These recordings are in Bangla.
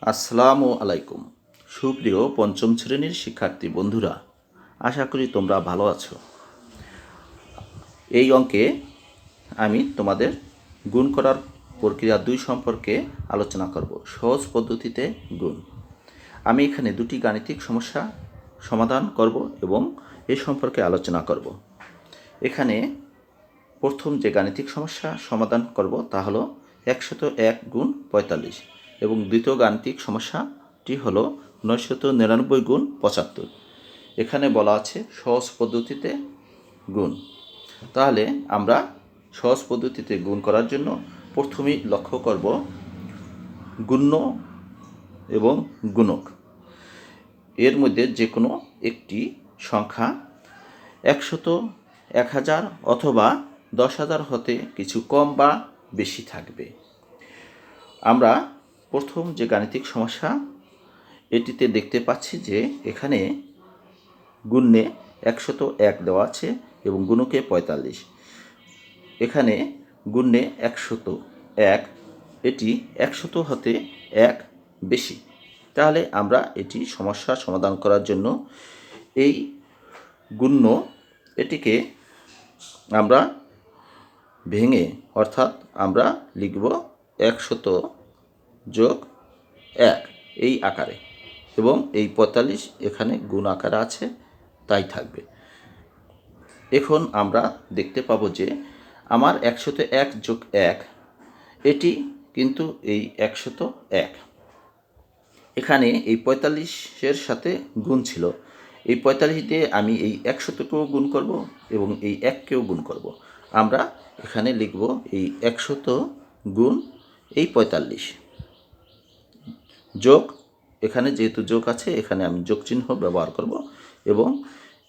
আসসালামু আলাইকুম। সুপ্রিয় পঞ্চম শ্রেণির শিক্ষার্থী বন্ধুরা, আশা করি তোমরা ভালো আছো। এই অঙ্কে আমি তোমাদের গুণ করার প্রক্রিয়া দুই সম্পর্কে আলোচনা করব। সহজ পদ্ধতিতে গুণ। আমি এখানে দুটি গাণিতিক সমস্যা সমাধান করব এবং এ সম্পর্কে আলোচনা করব। এখানে প্রথম যে গাণিতিক সমস্যা সমাধান করব তা হলো একশত এক গুণ পঁয়তাল্লিশ। এবং দ্বিতীয় গাণিতিক সমস্যাটি হলো নয়শত নিরানব্বই গুণ পঁচাত্তর। এখানে বলা আছে সহজ পদ্ধতিতে গুণ। তাহলে আমরা সহজ পদ্ধতিতে গুণ করার জন্য প্রথমেই লক্ষ্য করব গুণ্য এবং গুণক। এর মধ্যে যে কোনো একটি সংখ্যা একশত এক হাজার অথবা দশ হাজার হতে কিছু কম বা বেশি থাকবে। আমরা প্রথম যে গাণিতিক সমস্যা, এটিতে দেখতে পাচ্ছি যে এখানে গুণ্যে একশত এক দেওয়া আছে এবং গুণকে পঁয়তাল্লিশ। এখানে গুণ্যে একশত এক, এটি একশত হতে এক বেশি। তাহলে আমরা এটি সমস্যার সমাধান করার জন্য এই গুণ্য এটিকে আমরা ভেঙে, অর্থাৎ আমরা লিখব একশত যোগ এক এই আকারে এবং এই পঁয়তাল্লিশ এখানে গুণ আকারে আছে, তাই থাকবে। এখন আমরা দেখতে পাবো যে আমার একশত এক যোগ এক, এটি কিন্তু এই একশত এক। এখানে এই পঁয়তাল্লিশের সাথে গুণ ছিল। এই পঁয়তাল্লিশ দিয়ে আমি এই একশতকেও গুণ করব এবং এই এককেও গুণ করব। আমরা এখানে লিখব এই একশত গুণ এই পঁয়তাল্লিশ। যোগ, এখানে যেহেতু যোগ আছে, এখানে আমি যোগ চিহ্ন ব্যবহার করব এবং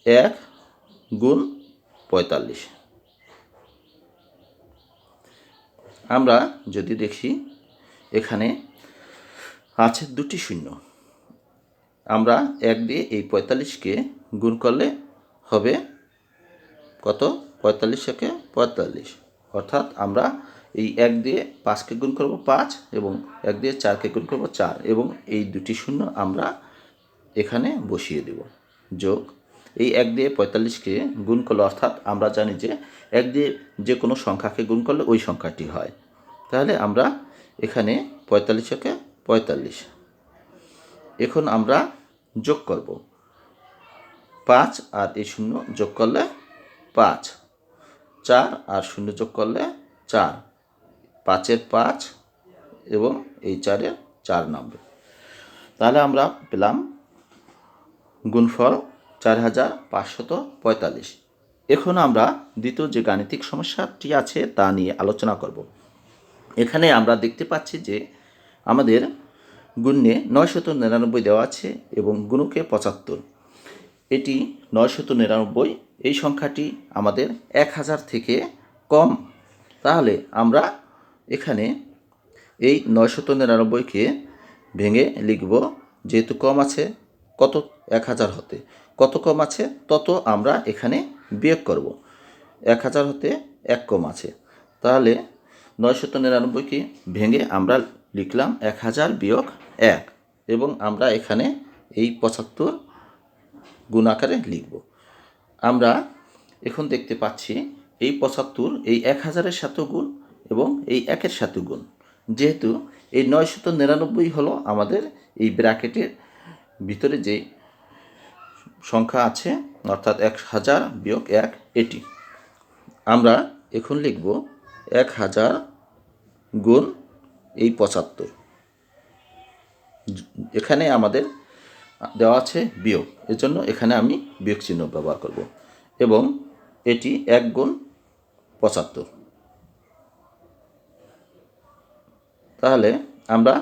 এক গুণ পঁয়তাল্লিশ। আমরা যদি দেখি, এখানে আছে দুটি শূন্য। আমরা এক দিয়ে এই পঁয়তাল্লিশকে গুণ করলে হবে কত? পঁয়তাল্লিশ একে পঁয়তাল্লিশ। অর্থাৎ আমরা এই এক দিয়ে পাঁচকে গুণ করব পাঁচ এবং এক দিয়ে চারকে গুণ করব চার এবং এই দুটি শূন্য আমরা এখানে বসিয়ে দেব। যোগ, এই এক দিয়ে পঁয়তাল্লিশকে গুণ করলে অর্থাৎ আমরা জানি যে এক দিয়ে যে কোনো সংখ্যাকে গুণ করলে ওই সংখ্যাটি হয়। তাহলে আমরা এখানে পঁয়তাল্লিশ একে পঁয়তাল্লিশ। এখন আমরা যোগ করব। পাঁচ আর এই শূন্য যোগ করলে পাঁচ, চার আর শূন্য যোগ করলে চার। পাঁচের পাঁচ এবং এই চারের চার নামবে তাহলে আমরা পেলাম গুণফল চার হাজার পাঁচশত পঁয়তাল্লিশ। এখন আমরা দ্বিতীয় যে গাণিতিক সমস্যাটি আছে তা নিয়ে আলোচনা করব। এখানে আমরা দেখতে পাচ্ছি যে আমাদের গুণ্যে নয়শত নিরানব্বই দেওয়া আছে এবং গুণকে পঁচাত্তর। এটি নয়শত নিরানব্বই, এই সংখ্যাটি আমাদের এক হাজার থেকে কম। তাহলে আমরা এখানে এই নয়শত নিরানব্বইকে ভেঙে লিখব যেহেতু কম আছে, কত এক হাজার হতে। কত কম আছে, তত আমরা এখানে বিয়োগ করব। এক হাজার হতে এক কম আছে। তাহলে নয়শত নিরানব্বইকে ভেঙে আমরা লিখলাম এক হাজার বিয়োগ এক এবং আমরা এখানে এই পঁচাত্তর গুণ আকারে লিখব। আমরা এখন দেখতে পাচ্ছি এই পঁচাত্তর এই এক হাজারের সাথে গুণ এবং এই একের সাথে গুণ। যেহেতু এই নয়শত নিরানব্বই হলো আমাদের এই ব্র্যাকেটের ভিতরে যে সংখ্যা আছে, অর্থাৎ এক হাজার বিয়োগ এক, এটি। আমরা এখন লিখব এক হাজার গুণ এই পঁচাত্তর। এখানে আমাদের দেওয়া আছে বিয়োগ। এজন্য এখানে আমি বিয়োগ চিহ্ন ব্যবহার করব। এবং এটি এক গুণ পঁচাত্তর। তাহলে আমরা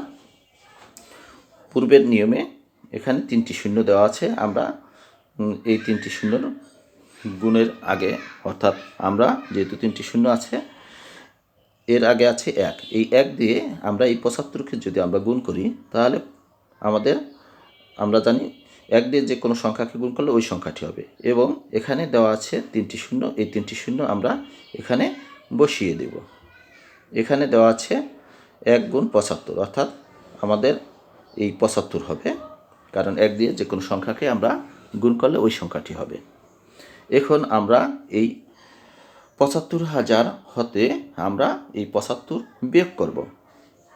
পূর্বের নিয়মে এখানে তিনটি শূন্য দেওয়া আছে। আমরা এই তিনটি শূন্য গুণের আগে, অর্থাৎ আমরা যেহেতু তিনটি শূন্য আছে, এর আগে আছে এক। এই এক দিয়ে আমরা এই পঁচাত্তরকে যদি আমরা গুণ করি, তাহলে আমাদের, আমরা জানি এক দিয়ে যে কোনো সংখ্যাকে গুণ করলে ওই সংখ্যাটি হবে। এবং এখানে দেওয়া আছে তিনটি শূন্য। এই তিনটি শূন্য আমরা এখানে বসিয়ে দেব। এখানে দেওয়া আছে এক গুণ পঁচাত্তর, অর্থাৎ আমাদের এই পঁচাত্তর হবে, কারণ এক দিয়ে যে কোনো সংখ্যাকে আমরা গুণ করলে ওই সংখ্যাটি হবে। এখন আমরা এই পঁচাত্তর হাজার হতে আমরা এই পঁচাত্তর বিয়োগ করব।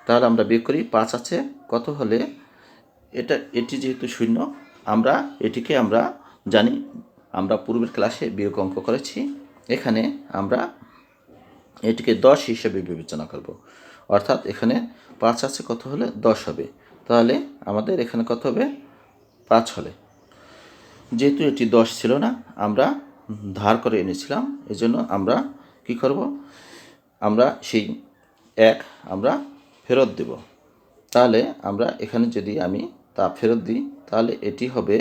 তাহলে আমরা বিয়োগ করি, পাঁচ আছে, কত হলে? এটা, এটি যেহেতু শূন্য, আমরা এটিকে আমরা জানি, আমরা পূর্বের ক্লাসে বিয়োগ অঙ্ক করেছি, এখানে আমরা এটিকে দশ হিসেবে বিবেচনা করব। অর্থাৎ এখানে পাঁচ আছে, কত হলে দশ হবে। তাহলে আমাদের এখানে কত হবে? পাঁচ হলে। যেহেতু এটি দশ ছিল না, আমরা ধার করে এনেছিলাম, এজন্য আমরা কি করব? আমরা সেই এক আমরা ফেরত দেব। তাহলে আমরা এখানে যদি আমি তা ফেরত দিই, তাহলে এটি হবে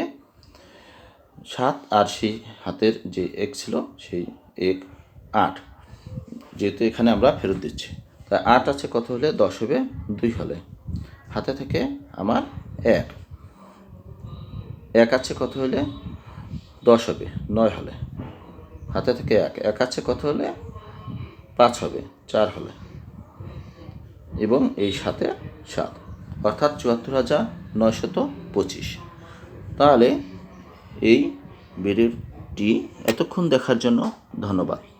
সাত, আর সেই হাতের যে এক ছিল, সেই এক আট। যেহেতু এখানে আমরা ফেরত দিচ্ছি। তা আট আছে কত হলে দশ হবে? দুই হলে। হাতে থেকে আমার এক। এক আছে কত হলে? দশ হবে, নয় হলে। হাতে থেকে এক। এক আছে কত হলে? পাঁচ হবে, চার হলে। এবং এই সাথে সাত। অর্থাৎ চুয়াত্তর হাজার নয়শত পঁচিশ। তাহলে এই ভিডিওটি এতক্ষণ দেখার জন্য ধন্যবাদ।